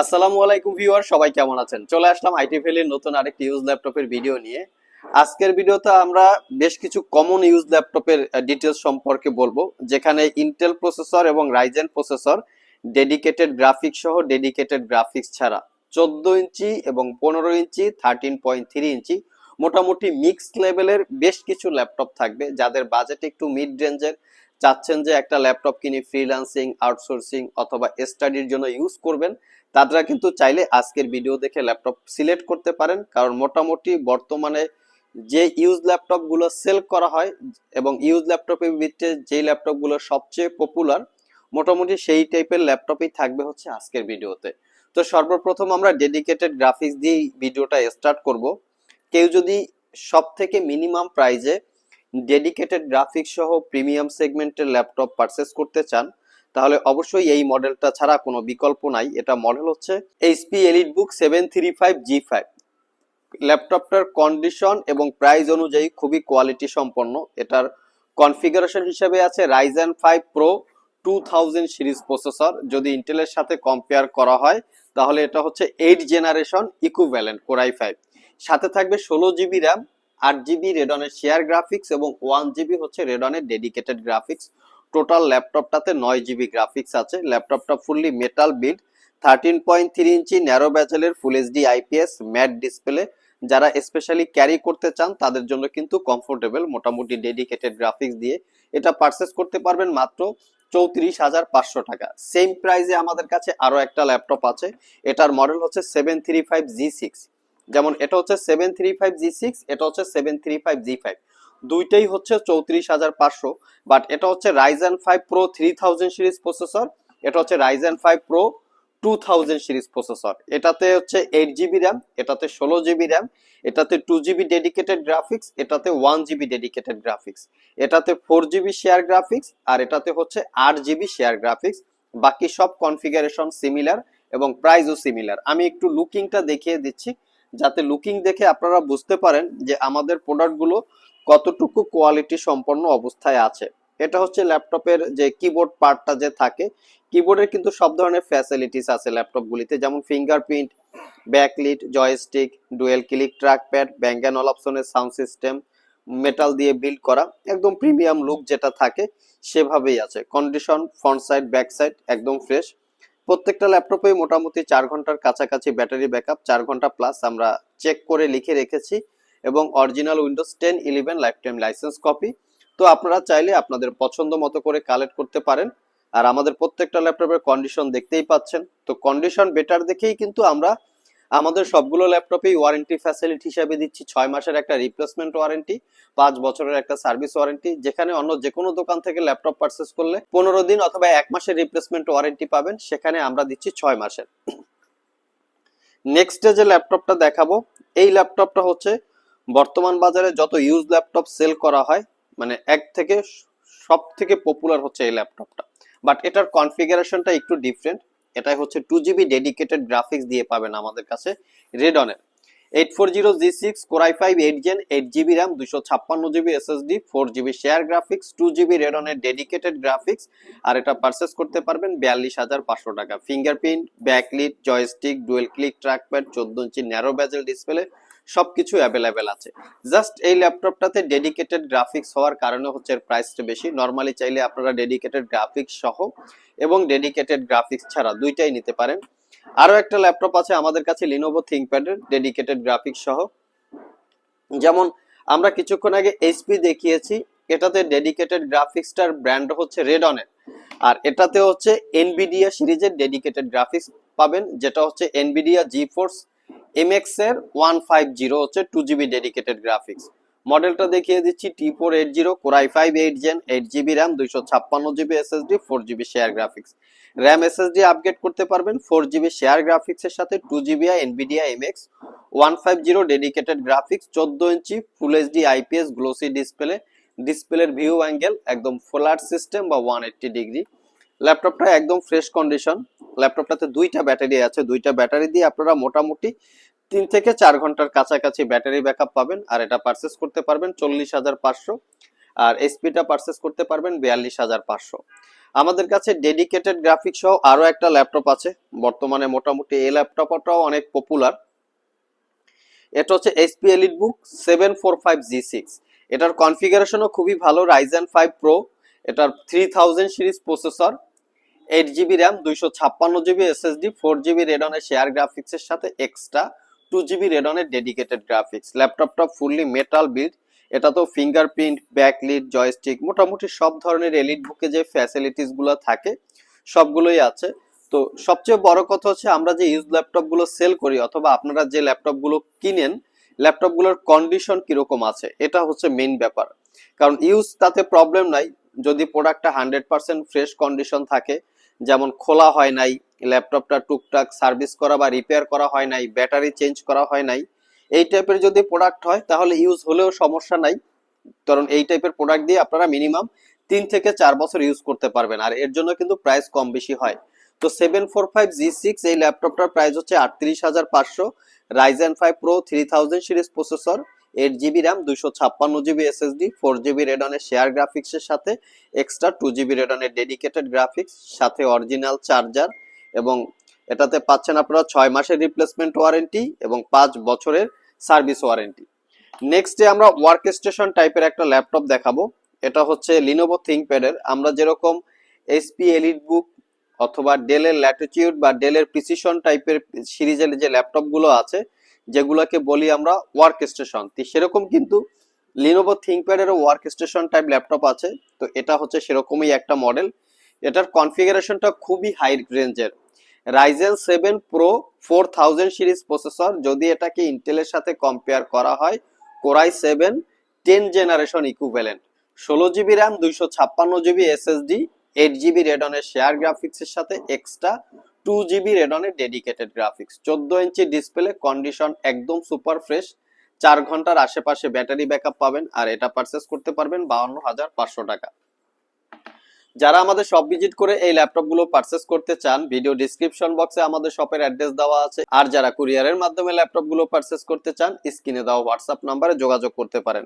আসসালামু আলাইকুম ভিউয়ার, সবাই কেমন আছেন? চলে আসলাম আইটি ভ্যালির নতুন আরেকটি ইউজ ল্যাপটপের ভিডিও নিয়ে। আজকের ভিডিওতে আমরা বেশ কিছু কমন ইউজ ল্যাপটপের ডিটেলস সম্পর্কে বলব, যেখানে ইন্টেল প্রসেসর এবং রাইজেন প্রসেসর ডেডিকেটেড গ্রাফিক্স সহ ডেডিকেটেড গ্রাফিক্স ছাড়া। চোদ্দ ইঞ্চি এবং পনেরো inch thirteen point three inch, মোটামুটি মিক্সড লেভেলের বেশ কিছু ল্যাপটপ থাকবে, যাদের বাজেট একটু মিড রেঞ্জের চাচ্ছেন যে একটা ল্যাপটপ কিনে ফ্রিল্যান্সিং আউটসোর্সিং অথবা স্টাডির জন্য ইউজ করবেন, তারা কিন্তু চাইলে আজকের ভিডিও দেখে ল্যাপটপ সিলেক্ট করতে পারেন। কারণ মোটামুটি বর্তমানে যে ইউজ ল্যাপটপগুলো সেল করা হয় এবং ইউজ ল্যাপটপের ভিত্তিতে যে ল্যাপটপগুলো সবচেয়ে পপুলার মোটামুটি সেই টাইপের ল্যাপটপই থাকবে হচ্ছে আজকের ভিডিওতে তো সর্বপ্রথম আমরা ডেডিকেটেড গ্রাফিক্স দিয়ে ভিডিওটা স্টার্ট করব। কেউ যদি সব থেকে মিনিমাম প্রাইজে ডেডিকেটেড গ্রাফিক্স সহ প্রিমিয়াম সেগমেন্টের ল্যাপটপ পারচেস করতে চান, তাহলে অবশ্যই এই মডেলটা ছাড়া কোনো বিকল্প নাই। এটা মডেল হচ্ছে HP elite book seven three five G five ল্যাপটপটার condition এবং প্রাইস অনুযায়ী খুবই কোয়ালিটি সম্পন্ন। এটার কনফিগারেশন হিসেবে আছে Ryzen five pro two thousand series processor যদি ইন্টেলের সাথে কম্পেয়ার করা হয়, তাহলে এটা হচ্ছে eight generation equivalent core i five সাথে থাকবে ষোলো জিবি র্যাম আট জিবি রেডনের শেয়ার গ্রাফিক্স এবং ওয়ান জিবি হচ্ছে রেডনের ডেডিকেটেড গ্রাফিক্স। টোটাল ল্যাপটপটাতে নয় জিবি গ্রাফিক্স আছে। ল্যাপটপটা fully metal build, thirteen point three inch narrow ব্যাচেলের full HD IPS matte display. যারা স্পেশালি ক্যারি করতে চান, তাদের জন্য কিন্তু কমফোর্টেবল, মোটামুটি ডেডিকেটেড গ্রাফিক্স দিয়ে এটা পারচেস করতে পারবেন মাত্র চৌত্রিশ হাজার পাঁচশো টাকা। সেম প্রাইসে আমাদের কাছে আরও একটা ল্যাপটপ আছে। এটার মডেল হচ্ছে seven three five G six. যেমন এটা হচ্ছে seven three five G six এটা হচ্ছে seven three five G five দুইটাই হচ্ছে চৌত্রিশ হাজার পাঁচশো বাট এটা হচ্ছে Ryzen five pro three thousand series processor এটা হচ্ছে Ryzen five pro two thousand series processor এটাতে হচ্ছে এইট জিবি র্যাম এটাতে ষোলো জিবি র্যাম এটাতে টু জিবি ডেডিকেটেড গ্রাফিক্স এটাতে ওয়ান জিবি ডেডিকেটেড গ্রাফিক্স এটাতে ফোর জিবি শেয়ার গ্রাফিক্স আর এটাতে হচ্ছে আট জিবি শেয়ার গ্রাফিক্স বাকি সব কনফিগারেশন সিমিলার এবং প্রাইসও সিমিলার আমি একটু লুকিংটা দেখিয়ে দিচ্ছি। যাতে লুকিং দেখে আপনারা বুঝতে পারেন যে আমাদের প্রোডাক্টগুলো কতটুকু কোয়ালিটি সম্পন্ন অবস্থায় আছে। এটা হচ্ছে ল্যাপটপের যে কিবোর্ড পার্টটা যে থাকে কিবোর্ডের কিন্তু সব ধরনের ফ্যাসিলিটিস আছে ল্যাপটপগুলিতে যেমন fingerprint backlit joystick dual click trackpad Bang and অপশনের সাউন্ড সিস্টেম মেটাল দিয়ে বিল্ড করা, একদম প্রিমিয়াম লুক যেটা থাকে সেভাবেই আছে। Condition front side back side একদম ফ্রেশ প্রত্যেকটা ল্যাপটপে মোটামুটি চার ঘণ্টার কাছাকাছি ব্যাটারি ব্যাকআপ, চার ঘণ্টা প্লাস আমরা চেক করে লিখে রেখেছি এবং original Windows ten eleven life time licence copy তো আপনারা চাইলে আপনাদের পছন্দ মতো করে কালেক্ট করতে পারেন। আর আমাদের প্রত্যেকটা ল্যাপটপের কন্ডিশন দেখতেই পাচ্ছেন। তো কন্ডিশন বেটার দেখেই কিন্তু আমরা আমাদের সবগুলো ল্যাপটপেই ওয়ারেন্টি ফ্যাসিলিটি হিসাবে দিচ্ছি। ছয় মাসের একটা রিপ্লেসমেন্ট ওয়ারেন্টি পাঁচ বছরের একটা সার্ভিস ওয়ারেন্টি যেখানে অন্য যে কোনো দোকান থেকে ল্যাপটপ পারচেস করলে পনেরো দিন অথবা এক মাসের রিপ্লেসমেন্ট ওয়ারেন্টি পাবেন, সেখানে আমরা দিচ্ছি ছয় মাসের। নেক্সট যে ল্যাপটপটা দেখাবো, এই ল্যাপটপটা হচ্ছে বর্তমান বাজারে যত ইউজ ল্যাপটপ সেল করা হয় মানে এক থেকে সব থেকে পপুলার হচ্ছে এই ল্যাপটপটা। বাট এটার কনফিগারেশনটা একটু ডিফারেন্ট এটাই হচ্ছে টু জিবি ডেডিকেটেড গ্রাফিক্স দিয়ে পাবেন আমাদের কাছে রেডনের eight four zero G six core i five eight gen eight GB RAM দুশো ছাপ্পান্ন GB SSD four GB share graphics two GB রেডনের dedicated graphics আর এটা পারচেস করতে পারবেন বিয়াল্লিশ হাজার পাঁচশো টাকা। Fingerprint backlit joystick dual click trackpad চোদ্দ ইঞ্চি ন্যারো ব্যাজেল ডিসপ্লে সবকিছু অ্যাভেলেবেল আছে। জাস্ট এই ল্যাপটপটাতে ডেডিকেটেড গ্রাফিক্স হওয়ার কারণে হচ্ছে এর প্রাইসটা বেশি। নর্মালি চাইলে আপনারা ডেডিকেটেড গ্রাফিক্স সহ এবং ডেডিকেটেড গ্রাফিক্স ছাড়া দুইটাই নিতে পারেন। আরও একটা ল্যাপটপ আছে আমাদের কাছে লিনোভো থিংকপ্যাডের ডেডিকেটেড গ্রাফিক্স সহ। যেমন আমরা কিছুক্ষণ আগে এইচপি দেখিয়েছি, এটাতে ডেডিকেটেড গ্রাফিক্সটার ব্র্যান্ড হচ্ছে রেডনের আর এটাতে হচ্ছে এনবিডিয়া সিরিজের ডেডিকেটেড গ্রাফিক্স পাবেন, যেটা হচ্ছে এনবিডিয়া জি ফোর্স এমএক্স এর ওয়ান ফাইভ জিরো হচ্ছে টু জিবি ডেডিকেটেড গ্রাফিক্স মডেলটা দেখিয়ে দিচ্ছি T four eight zero core i five eight gen eight GB RAM ছাপ্পান্ন GB four GB share graphics RAM SSD upgrade করতে পারবেন ফোর জিবি শেয়ার গ্রাফিক্স এর সাথে two GB Nvidia MX one five zero dedicated graphics চোদ্দ inch full HD IPS glossy display ডিসপ্লের view angle একদম flat system বা one eighty degree ল্যাপটপটা একদম ফ্রেশ কন্ডিশন। ল্যাপটপটাতে দুইটা ব্যাটারি আছে। দুইটা ব্যাটারি দিয়ে আপনারা মোটামুটি তিন থেকে চার ঘণ্টার কাছাকাছি ব্যাটারি ব্যাকআপ পাবেন। আর এটা পারচেস করতে পারবেন চল্লিশ হাজার পাঁচশো। আর এসপিটা পারচেস করতে পারবেন বিয়াল্লিশ হাজার পাঁচশো। আমাদের কাছে ডেডিকেটেড গ্রাফিক্স সহ আরও একটা ল্যাপটপ আছে। বর্তমানে মোটামুটি এই ল্যাপটপটাও অনেক পপুলার। এটা হচ্ছে HP elite book seven four five G six এটার কনফিগারেশনও খুবই ভালো। রাইজেন ফাইভ প্রো এটার three thousand series processor eight GB RAM দুইশো ছাপ্পান্ন জিবি এসএসডি ফোর জিবি রেডনের শেয়ার গ্রাফিক্সের সাথে এক্সট্রা টু জিবি রেডনের ডেডিকেটেড গ্রাফিক্স ল্যাপটপটা ফুললি মেটাল বিল্ড এটা তো ফিঙ্গারপ্রিন্ট ব্যাকলিট জয়স্টিক মোটামুটি সব ধরনের এলিট বুকে যে ফ্যাসিলিটিসগুলো থাকে, সবগুলোই আছে। তো সবচেয়ে বড় কথা হচ্ছে আমরা যে ইউজ ল্যাপটপগুলো সেল করি অথবা আপনারা যে ল্যাপটপগুলো কিনেন ল্যাপটপগুলোর কন্ডিশন কীরকম আছে, এটা হচ্ছে মেইন ব্যাপার। কারণ ইউজ তাতে প্রবলেম নাই, যদি প্রোডাক্টটা হান্ড্রেড পার্সেন্ট ফ্রেশ কন্ডিশন থাকে যেমন খোলা হয় নাই, ল্যাপটপটা টুকটাক সার্ভিস করা বা রিপেয়ার করা হয় নাই ব্যাটারি চেঞ্জ করা হয় নাই, এই টাইপের যদি প্রোডাক্ট হয়, তাহলে ইউজ হলেও সমস্যা নাই। কারণ এই টাইপের প্রোডাক্ট দিয়ে আপনারা মিনিমাম তিন থেকে চার বছর ইউজ করতে পারবেন, আর এর জন্য কিন্তু প্রাইস কম বেশি হয়। তো seven four five G six এই ল্যাপটপটার প্রাইস হচ্ছে আটত্রিশ হাজার পাঁচশো Ryzen five pro three thousand series processor eight GB RAM দুইশো ছাপ্পান্ন জিবি এসএসডি ফোর জিবি রেডনের শেয়ার গ্রাফিক্সের সাথে এক্সট্রা টু জিবি রেডনের ডেডিকেটেড গ্রাফিক্স সাথে অরিজিনাল চার্জার এবং এটাতে পাচ্ছেন আপনারা ছয় মাসের রিপ্লেসমেন্ট ওয়ারেন্টি এবং পাঁচ বছরের সার্ভিস ওয়ারেন্টি নেক্সটে আমরা ওয়ার্ক স্টেশন টাইপের একটা ল্যাপটপ দেখাবো। এটা হচ্ছে লিনোভো থিঙ্কপ্যাডের আমরা যেরকম এসপি এলিট বুক অথবা ডেলের ল্যাটিটিউড বা ডেলের প্রিসিশন টাইপের সিরিজের যে ল্যাপটপগুলো আছে যেগুলোকে বলি আমরা ওয়ার্ক স্টেশন সেরকম কিন্তু লিনোভো থিঙ্কপ্যাডেরও ওয়ার্ক স্টেশন টাইপ ল্যাপটপ আছে, তো এটা হচ্ছে সেরকমই একটা মডেল এটার কনফিগারেশনটা খুবই হাই রেঞ্জের Ryzen seven pro four thousand series processor যদি এটাকে ইন্টেলের সাথে কম্পেয়ার করা হয় Core i seven ten generation equivalent ষোলো জিবি র্যাম দুইশো ছাপ্পান্ন জিবি এসএসডি এইট জিবি রেডনের শেয়ার গ্রাফিক্সের সাথে এক্সট্রা টু জিবি রেডনের ডেডিকেটেড গ্রাফিক্স চোদ্দ ইঞ্চি ডিসপ্লে কন্ডিশন একদম সুপার ফ্রেশ চার ঘণ্টার আশেপাশে ব্যাটারি ব্যাকআপ পাবেন, আর এটা পারচেস করতে পারবেন বাউন্ন হাজার পাঁচশো টাকা। যারা আমাদের শপ ভিজিট করে এই ল্যাপটপগুলো পারচেস করতে চান ভিডিও ডিসক্রিপশন বক্সে আমাদের শপের অ্যাড্রেস দেওয়া আছে। আর যারা কুরিয়ারের মাধ্যমে ল্যাপটপগুলো পারচেস করতে চান স্ক্রিনে দেওয়া হোয়াটসঅ্যাপ নাম্বারে যোগাযোগ করতে পারেন।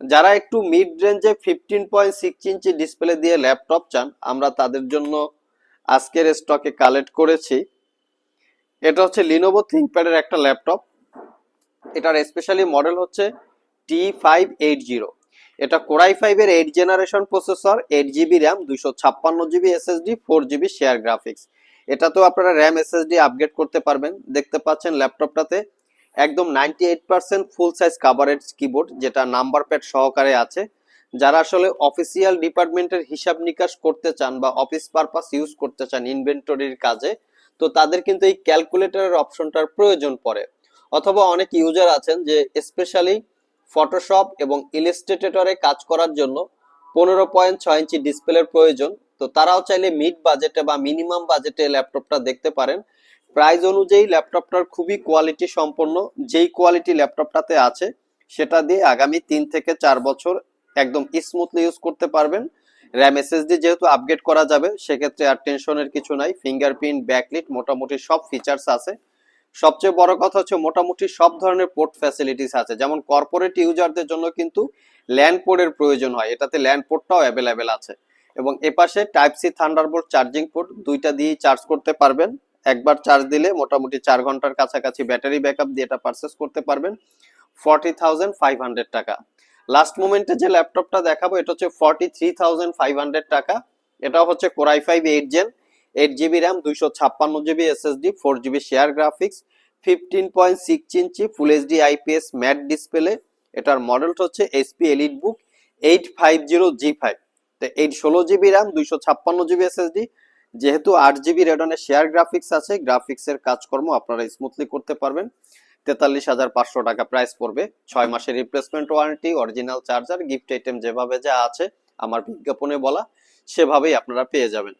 যারা একটু মিড রেঞ্জে fifteen point six inch display দিয়ে ল্যাপটপ চান, আমরা তাদের জন্য আজকের স্টকে কালেক্ট করেছি। এটা হচ্ছে লিনোভো থিঙ্কপ্যাডের একটা ল্যাপটপ এটার স্পেশালি মডেল হচ্ছে টি ফাইভ এইট জিরো এটা কোরাই ফাইভ এর eight generation processor eight GB RAM দুইশো ছাপ্পান্ন GB SSD four GB share graphics এটা তো আপনারা র্যাম এসএসডি আপগ্রেড করতে পারবেন। দেখতে পাচ্ছেন ল্যাপটপটাতে একদম ninety eight percent full size coverage keyboard যেটা নাম্বার প্যাড সহকারে আছে। যারা আসলে অফিসিয়াল ডিপার্টমেন্টের হিসাব নিকাশ করতে চান বা অফিস পারপাস ইউজ করতে চান ইনভেন্টরির কাজে, তো তাদের কিন্তু এই ক্যালকুলেটরের অপশনটার প্রয়োজন পড়ে। অথবা অনেক ইউজার আছেন যে স্পেশালি ফটোশপ এবং ইলিস্ট্রেটরে কাজ করার জন্য পনেরো পয়েন্ট ছয় ইঞ্চি ডিসপ্লের প্রয়োজন। তো তারাও চাইলে মিড বাজেটে বা মিনিমাম বাজেটে ল্যাপটপটা দেখতে পারেন। প্রাইস অনুযায়ী ল্যাপটপটার খুবই কোয়ালিটি সম্পন্ন, যেই কোয়ালিটি ল্যাপটপটাতে আছে, সেটা দিয়ে আগামী তিন থেকে চার বছর একদম স্মুথলি ইউজ করতে পারবেন। র্যাম এসএসডি যেহেতু আপগ্রেড করা যাবে, সেক্ষেত্রে আর টেনশনের কিছু নাই। ফিঙ্গারপ্রিন্ট ব্যাকলিট মোটামুটি সব ফিচার্স আছে। সবচেয়ে বড় কথা হচ্ছে মোটামুটি সব ধরনের পোর্ট ফ্যাসিলিটিস আছে। যেমন কর্পোরেট ইউজারদের জন্য কিন্তু ল্যান্ড পোর্টের প্রয়োজন হয়। এটাতে ল্যান্ড পোর্টটাও অ্যাভেলেবেল আছে। এবং এপাশে type C Thunderbolt charging port দুইটা দিয়েই চার্জ করতে পারবেন। একবার চার্জ দিলে মোটামুটি চার ঘণ্টার কাছাকাছি ব্যাটারি ব্যাকআপ দিয়ে এটা পারচেস করতে পারবেন। ফর্টি থাউজেন্ড ফাইভ হান্ড্রেড টাকা। লাস্ট মোমেন্টে যে ল্যাপটপটা দেখাবো, এটা হচ্ছে forty three thousand five hundred টাকা। এটা হচ্ছে Core i five eight gen eight GB RAM দুইশো ছাপ্পান্ন GB SSD four GB share graphics fifteen point six inch full HD IPS matte display এটার মডেলটা হচ্ছে SP EliteBook eight five zero G five তো eight ষোলো GB RAM দুইশো ছাপ্পান্ন GB SSD যেহেতু আট জিবি রেডনের শেয়ার গ্রাফিক্স আছে গ্রাফিক্সের কাজকর্ম আপনারা স্মুথলি করতে পারবেন। তেতাল্লিশ হাজার পাঁচশো টাকা প্রাইস পড়বে। ছয় মাসের replacement warranty original charger gift item যেভাবে যা আছে আমার বিজ্ঞাপনে বলা সেভাবেই আপনারা পেয়ে যাবেন।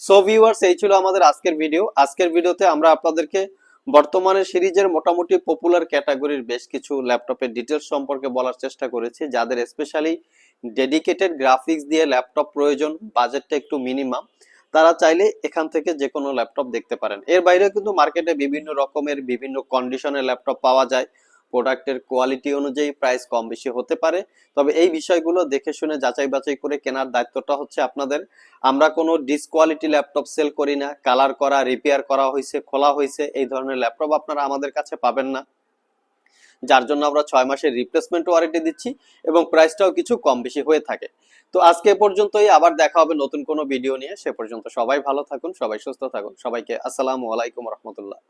সো ভিউয়ার্স এই ছিল আমাদের আজকের ভিডিও আজকের ভিডিওতে আমরা আপনাদেরকে বর্তমানে সিরিজের মোটামুটি পপুলার ক্যাটাগরির বেশ কিছু ল্যাপটপের ডিটেলস সম্পর্কে বলার চেষ্টা করেছি। যাদের স্পেশালি ডেডিকেটেড গ্রাফিক্স দিয়ে ল্যাপটপ প্রয়োজন বাজেটটা একটু মিনিমাম তারা চাইলে এখান থেকে যে কোনো ল্যাপটপ দেখতে পারেন। এর বাইরেও কিন্তু মার্কেটে বিভিন্ন রকমের বিভিন্ন কন্ডিশনের ল্যাপটপ পাওয়া যায়। প্রোডাক্টের কোয়ালিটি অনুযায়ী প্রাইস কম বেশি হতে পারে। তবে এই বিষয়গুলো দেখে শুনে যাচাই বাছাই করে কেনার দায়িত্বটা হচ্ছে আপনাদের। আমরা কোনো ডিসকোয়ালিটি ল্যাপটপ সেল করি না। কালার করা রিপেয়ার করা হয়েছে, খোলা হয়েছে, এই ধরনের ল্যাপটপ আপনারা আমাদের কাছে পাবেন না। যার জন্য আমরা ছয় মাসের রিপ্লেসমেন্ট ওয়ারেন্টি দিচ্ছি এবং প্রাইসটাও কিছু কম বেশি হয়ে থাকে। তো আজকে এ পর্যন্তই, আবার দেখা হবে নতুন কোনো ভিডিও নিয়ে। সে পর্যন্ত সবাই ভালো থাকুন, সবাই সুস্থ থাকুন। সবাইকে আসসালামু আলাইকুম রহমতুল্লাহ।